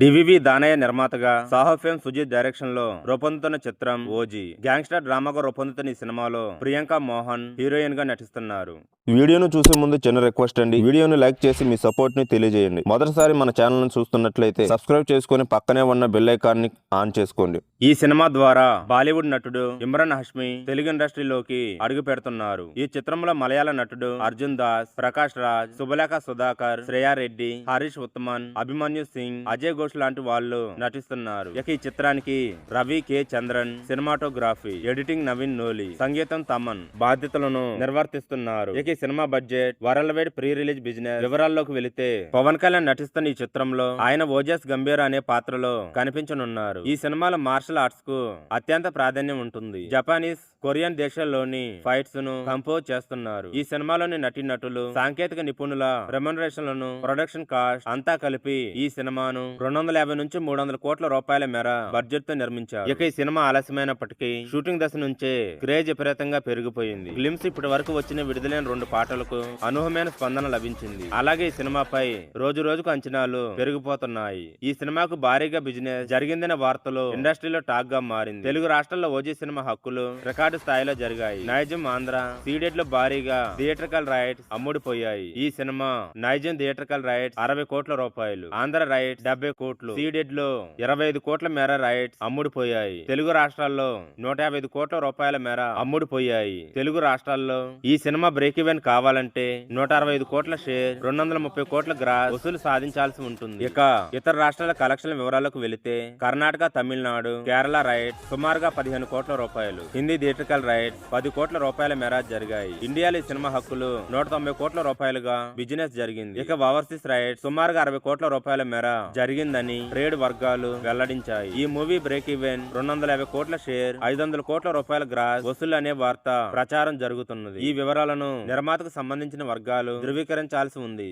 DVV Danayya నిర్మాతగా సాహోఫేమ్ సుజిత్ డైరెక్షన్లో రూపొందుతున్న చిత్రం ఓజీ. గ్యాంగ్స్టర్ డ్రామాగా రూపొందుతున్న ఈ సినిమాలో ప్రియాంక మోహన్ హీరోయిన్గా నటిస్తున్నారు. వీడియోను చూసే ముందు చిన్న రిక్వెస్ట్ అండి. వీడియోను లైక్ చేసి మీ సపోర్ట్ని తెలియజేయండి. మొదటిసారి మన ఛానల్ను చూస్తున్నట్లయితే సబ్స్క్రైబ్ చేసుకొని పక్కనే ఉన్న బెల్ ఐకాన్ని ఆన్ చేసుకోండి. ఈ సినిమా ద్వారా బాలీవుడ్ నటుడు ఇమ్రాన్ హష్మి తెలుగు ఇండస్ట్రీలోకి అడుగు పెడుతున్నారు. ఈ చిత్రంలో మలయాళ నటుడు అర్జున్ దాస్ ప్రకాష్ రాజ్ శుభలేఖ సుధాకర్ శ్రేయా రెడ్డి హరీష్ ఉత్తమన్ అభిమన్యు సింగ్ అజయ్ ఘోష్ లాంటి వాళ్ళు నటిస్తున్నారు. ఇక ఈ చిత్రానికి Ravi K Chandran cinematography editing Naveen Nooli సంగీతం తమన్ బాధ్యతలను నిర్వర్తిస్తున్నారు. ఇక cinema budget world wide pre release business వివరాల్లోకి వెళితే పవన్ కళ్యాణ్ నటిస్తున్న ఈ చిత్రంలో ఆయన ఓజస్ గంభీర్ అనే పాత్రలో కనిపించనున్నారు. ఈ సినిమాలో మార్షల్ ఆర్ట్స్కు అత్యంత ప్రాధాన్యం ఉంటుంది. జపానీస్ కొరియన్ దేశాల్లోని ఫైట్స్ను కంపోజ్ చేస్తున్నారు. ఈ సినిమాలోని నటీనటులు సాంకేతిక నిపుణుల రెమ్యునరేషన్లను ప్రొడక్షన్ కాస్ట్ అంతా కలిపి ఈ సినిమాను రెండు వందల యాభై నుంచి మూడు వందల కోట్ల రూపాయల మేర బడ్జెట్తో నిర్మించారు. ఇక ఈ సినిమా ఆలస్యమైనప్పటికీ షూటింగ్ దశ నుంచే క్రేజ్ విపరీతంగా పెరిగిపోయింది. ఫిలిమ్స్ ఇప్పటి వరకు వచ్చిన విడుదలైన రెండు పాటలకు అనూహ్యమైన స్పందన లభించింది. అలాగే ఈ సినిమాపై రోజు రోజుకు అంచనాలు పెరిగిపోతున్నాయి. ఈ సినిమాకు భారీగా బిజినెస్ జరిగిందనే వార్తలు ఇండస్ట్రీలో టాక్గా మారింది. తెలుగు రాష్ట్రాల్లో ఓజీ సినిమా హక్కులు రికార్డు స్థాయిలో జరిగాయి. నైజం ఆంధ్ర సీడెట్లో భారీగా థియేట్రికల్ రైట్స్ అమ్ముడిపోయాయి. ఈ సినిమా నైజం థియేట్రికల్ రైట్స్ అరవై కోట్ల రూపాయలు ఆంధ్ర రైట్స్ డెబ్బై కోట్లు సీడెడ్లో ఇరవై ఐదు కోట్ల మేర రైట్స్ అమ్ముడిపోయాయి. తెలుగు రాష్ట్రాల్లో నూట యాభై ఐదు కోట్ల రూపాయల మేర అమ్ముడిపోయాయి. తెలుగు రాష్ట్రాల్లో ఈ సినిమా బ్రేక్ ఈవెన్ కావాలంటే నూట అరవై ఐదు కోట్ల షేర్ రెండు వందల ముప్పై కోట్ల గ్రాస్ వసూలు సాధించాల్సి ఉంటుంది. ఇక ఇతర రాష్ట్రాల కలెక్షన్ వివరాలకు వెళితే కర్ణాటక తమిళనాడు కేరళ రైట్స్ సుమారుగా పదిహేను కోట్ల రూపాయలు హిందీ థియేట్రికల్ రైట్స్ పది కోట్ల రూపాయల మేర జరిగాయి. ఇండియాలో సినిమా హక్కులు నూట తొంభై కోట్ల రూపాయలుగా బిజినెస్ జరిగింది. ఇక ఓవర్సీస్ రైట్స్ సుమారుగా అరవై కోట్ల రూపాయల మేర జరిగిందని ట్రేడ్ వర్గాలు వెల్లడించాయి. ఈ మూవీ బ్రేక్ ఈవెన్ రెండు వందల యాభై కోట్ల షేర్ ఐదు వందల కోట్ల రూపాయల గ్రాస్ వసూలు అనే వార్త ప్రచారం జరుగుతున్నది. ఈ వివరాలను నిర్మాతకు సంబంధించిన వర్గాలు ధృవీకరించాల్సి ఉంది.